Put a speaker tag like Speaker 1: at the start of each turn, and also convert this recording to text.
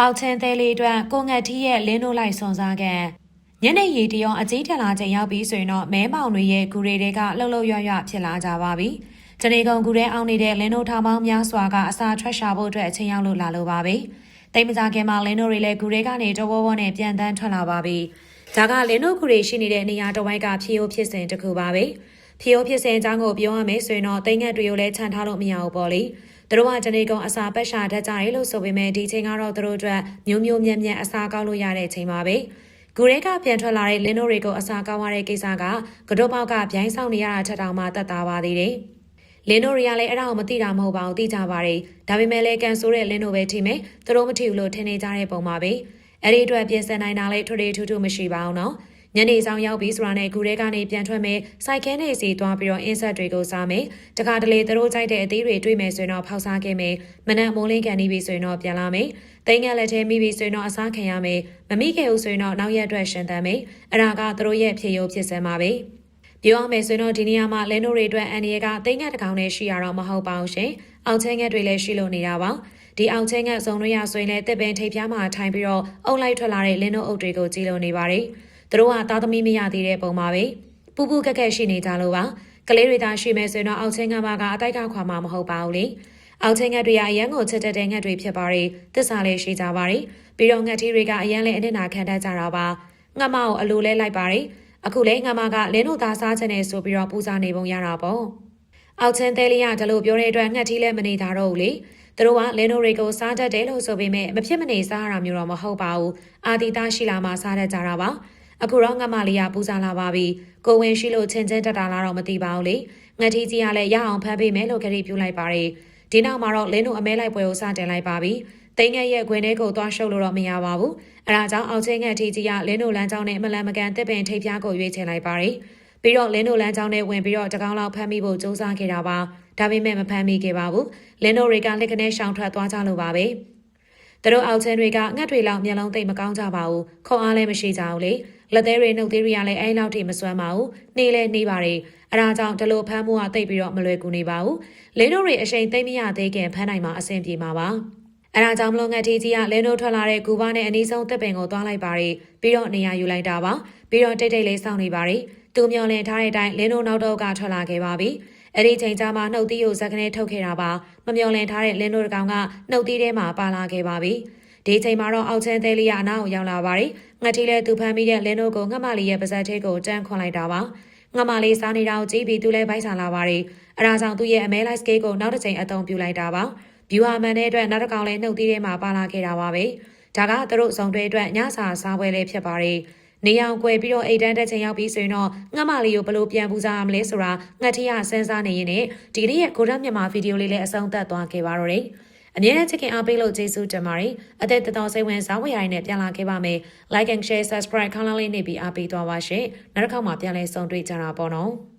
Speaker 1: အောက်ချင်းသေးလေးအတွက်ကိုငတ်ထီးရဲ့လင်းတို့လိုက်စွန်စားကန်ညနေရီတရောအကြီးထန်လာချိန်ရောက်ပြီးဆိုရင်တော့မဲမောင်တွေရဲ့ဂူရီတွေကလှုပ်လှုပ်ရွရွဖြစ်လာကြပါပြီ။ဂျနေကုံဂူရဲအောင်နေတဲ့လင်းတို့ထောင်ပေါင်းများစွာကအစာထွက်ရှာဖို့အတွက်အချိန်ရောက်လို့လာလို့ပါပဲ။တိတ်မကြခင်မှာလင်းတို့တွေလည်းဂူရဲကနေတဝဝနဲ့ပြန်တန်းထွက်လာပါပြီ။ဒါကလင်းတို့ဂူရီရှိနေတဲ့နေရာတစ်ဝိုက်ကဖြီယိုဖြစ်စဉ်တစ်ခုပါပဲ။ ဖြီယိုဖြစ်စဉ်အကြောင်းကိုပြောရမယ်ဆိုရင်တော့တိတ်ငတ်တွေကိုလည်းခြံထားလို့မရဘူးပေါ့လေ။သူတို့ကဂျနေကုံအစာပက်ရှာတတ်ကြတယ်လို့ဆိုပေမဲ့ဒီချိန်ကတော့သူတို့အတွက်မျိုးမျိုးမြက်မြက်အစာကောက်လို့ရတဲ့ချိန်ပါပဲ။ဂူရဲကပြန်ထွက်လာတဲ့လင်းတို့တွေကိုအစာကောက်ရတဲ့ကိစ္စကကတော့ပေါက်ကဗျိုင်းဆောင်နေရတာထက်တောင်မှတတ်တာပါသေးတယ်။လင်းတို့တွေကလည်းအဲ့ဒါကိုမသိတာမဟုတ်ပါဘူးသိကြပါတယ်။ဒါပေမဲ့လည်းကန်ဆိုးတဲ့လင်းတို့ပဲထိမယ်။သူတို့မထိဘူးလို့ထင်နေကြတဲ့ပုံပါပဲ။အဲ့ဒီအတွက်ပြင်ဆင်နိုင်တာလည်းထွေထွေထူးထူးမရှိပါဘူးနော်။ ညနေဆောင်ရောက်ပြီးဆိုတာနဲ့ဂူရဲကနေပြန်ထွက်မယ်စိုက်ခဲနေစီသွားပြီးတော့အင်းဆက်တွေကိုစားမယ်တခါတလေသူတို့ကြိုက်တဲ့အသေးတွေတွေ့မယ်ဆိုရင်တော့ဖောက်စားခဲ့မယ်မနက်မိုးလင်းကန်နေပြီဆိုရင်တော့ပြန်လာမယ်တိန်ငယ်လက်ထဲမိပြီဆိုရင်တော့အစားခံရမယ်မမိခဲ့ဘူးဆိုရင်တော့နောက်ရက်အတွက်ရှင်သန်မယ်အဲ့ဒါကသူတို့ရဲ့ဖြစ်ရုပ်ဖြစ်စံပါပဲပြောရမယ်ဆိုရင်တော့ဒီနေရာမှာလင်းတို့တွေအတွက်အန်ဒီရကတိန်ငယ်တစ်ကောင်နဲ့ရှိရတော့မဟုတ်ပါဘူးရှင်အောက်ချင်းငယ်တွေလည်းရှိလို့နေတာပါဒီအောင်ချင်းငတ်စုံတွေရဆိုရင်လည်းတစ်ပင်ထိပ်ပြားမှာထိုင်ပြီးတော့အုပ်လိုက်ထွက်လာတဲ့လင်းတို့အုပ်တွေကိုကြည့်လို့နေပါတယ်။ သူတို့ကသားသမီးမရသေးတဲ့ပုံပါပဲ။ပူပူကက်ကက်ရှိနေကြလို့ပါ။ကလေးတွေသာရှိမယ်ဆိုရင်တော့အောက်ချင်းငတ်ဘာကအတိုက်ကခွာမှာမဟုတ်ပါဘူးလေ။အောက်ချင်းငတ်တွေကအရန်ကိုချက်တက်တဲ့ငတ်တွေဖြစ်ပါတယ်။သစ္စာလေးရှိကြပါတယ်။ပြီးတော့ငတ်ထီတွေကအရန်လေးအနစ်နာခံတတ်ကြတာပါ။ငတ်မကိုအလိုလဲလိုက်ပါတယ်။အခုလေငတ်မကလင်းတို့သားစားခြင်းနဲ့ဆိုပြီးတော့ပူဇာနေပုံရတာပေါ့။အောက်ချင်းသေးလေးကဒါလို့ပြောတဲ့အတွက်ငှက်ထီးလည်းမနေကြတော့ဘူးလေသူတို့ကလင်းတို့တွေကိုစားတတ်တယ်လို့ဆိုပေမဲ့မဖြစ်မနေစားရတာမျိုးတော့မဟုတ်ပါဘူးအာတီသားရှိလာမှစားတတ်ကြတာပါ အခုတော့ငတ်မလေးကပူဇာလာပါပြီကိုဝင်ရှိလို့ချင်းချင်းတက်တာလားတော့မသိပါဘူးလေငှက်ထီးကြီးကလည်းရအောင်ဖမ်းပေးမယ်လို့ကြိပြုလိုက်ပါတယ်ဒီနောက်မှာတော့လင်းတို့အမဲလိုက်ပွဲကိုစတင်လိုက်ပါပြီတိန်ငယ်ရဲ့ခွင်ထဲကိုသွားရှုပ်လို့တော့မရပါဘူးအဲဒါကြောင့်အောင်ချင်းငှက်ထီးကြီးကလင်းတို့လမ်းကြောင်းနဲ့မလန်မကန်တစ်ပင်ထိပ်ပြားကိုရွေးချယ်လိုက်ပါတယ်ပြီးတော့လင်းတို့လမ်းကြောင်းနဲ့ဝင်ပြီးတော့တကောင်လောက်ဖမ်းမိဖို့စူးစမ်းခဲ့တာပါဒါပေမဲ့မဖမ်းမိခဲ့ပါဘူးလင်းတို့တွေကလက်ကနေရှောင်ထွက်သွားကြလို့ပါပဲသူတို့အောက်ချင်းတွေကငှက်တွေလောက်မျက်လုံးသိမ့်မကောင်းကြပါဘူးခုံအားလည်းမရှိကြဘူးလေ လက်သေးတွေနှုတ်သေးတွေကလည်းအဲ့လောက်ထိမစွမ်းပါဘူးနှေးလဲနှေးပါတယ်အဲဒါကြောင့်ဒီလိုဖမ်းမှုကတိတ်ပြီးတော့မလွယ်ကူနေပါဘူးလင်းတို့တွေအချိန်သိမ့်မရသေးခင်ဖမ်းနိုင်မှာအဆင်ပြေမှာပါအဲဒါကြောင့်မလို့ငှက်ထီးကြီးကလင်းတို့ထွက်လာတဲ့ကူဘာနဲ့အနီးဆုံးတပ်ပင်ကိုသွားလိုက်ပါတယ်ပြီးတော့နေရာယူလိုက်တာပါပြီးတော့တိတ်တိတ်လေးစောင့်နေပါတယ်သူမျောလင်ထားတဲ့အတိုင်းလင်းတို့နောက်တော့ကထွက်လာခဲ့ပါပြီအဲ့ဒီချိန်ကျမှနှုတ်သီးကိုဇက်ကနေထုတ်ခဲ့တာပါမမျောလင်ထားတဲ့လင်းတို့တကောင်ကနှုတ်သီးထဲမှာပါလာခဲ့ပါပြီ ဒီချိန်မှာတော့အောက်ချင်းသေးလေးကအနားကိုရောက်လာပါတယ်ငှက်ထီးလည်းသူဖမ်းပြီးတဲ့လင်းတို့ကိုငှက်မလေးရဲ့ပါဇက်သေးကိုတန်းခွန်လိုက်တာပါငမလေးစားနေတာကိုကြည့်ပြီးသူလည်းဗိုက်ဆာလာပါတယ်။အဲဒါကြောင့်သူ့ရဲ့အမဲလိုက်စကေးကိုနောက်တစ်ချိန်အသုံးပြုလိုက်တာပါ။ဘျူဟာမန်တဲ့အတွက်နောက်တစ်ကောင်လည်းနှုတ်သီးထဲမှာပါလာခဲ့တာပါပဲ။ဒါကသူတို့ဆောင်တွေအတွက်ညစာစားပွဲလေးဖြစ်ပါတယ်။နေအောင်ကွယ်ပြီးတော့အိတ်တန်းတဲ့ချိန်ရောက်ပြီးဆိုရင်တော့ငမလေးကိုဘလို့ပြန်ပူစားရမလဲဆိုတာငှက်ထရစဉ်းစားနေရင်ဒီကနေ့ရဲ့ကိုရမြန်မာဗီဒီယိုလေးလည်းအဆုံးသတ်သွားခဲ့ပါတော့တယ်။ အမြဲတမ်းချစ်ခင်အားပေးလို့ကျေးဇူးတင်ပါတယ်။အသက်တတော်စိတ်ဝင်စားဝယ်ရိုင်းနဲ့ပြန်လာခဲ့ပါမယ်။ Like and share subscribe ခေါင်းလောင်းလေးနေပြီးအားပေးသွားပါရှင်။နောက်တစ်ခေါက်မှပြန်လည်ဆုံတွေ့ကြတာပေါ့နော်။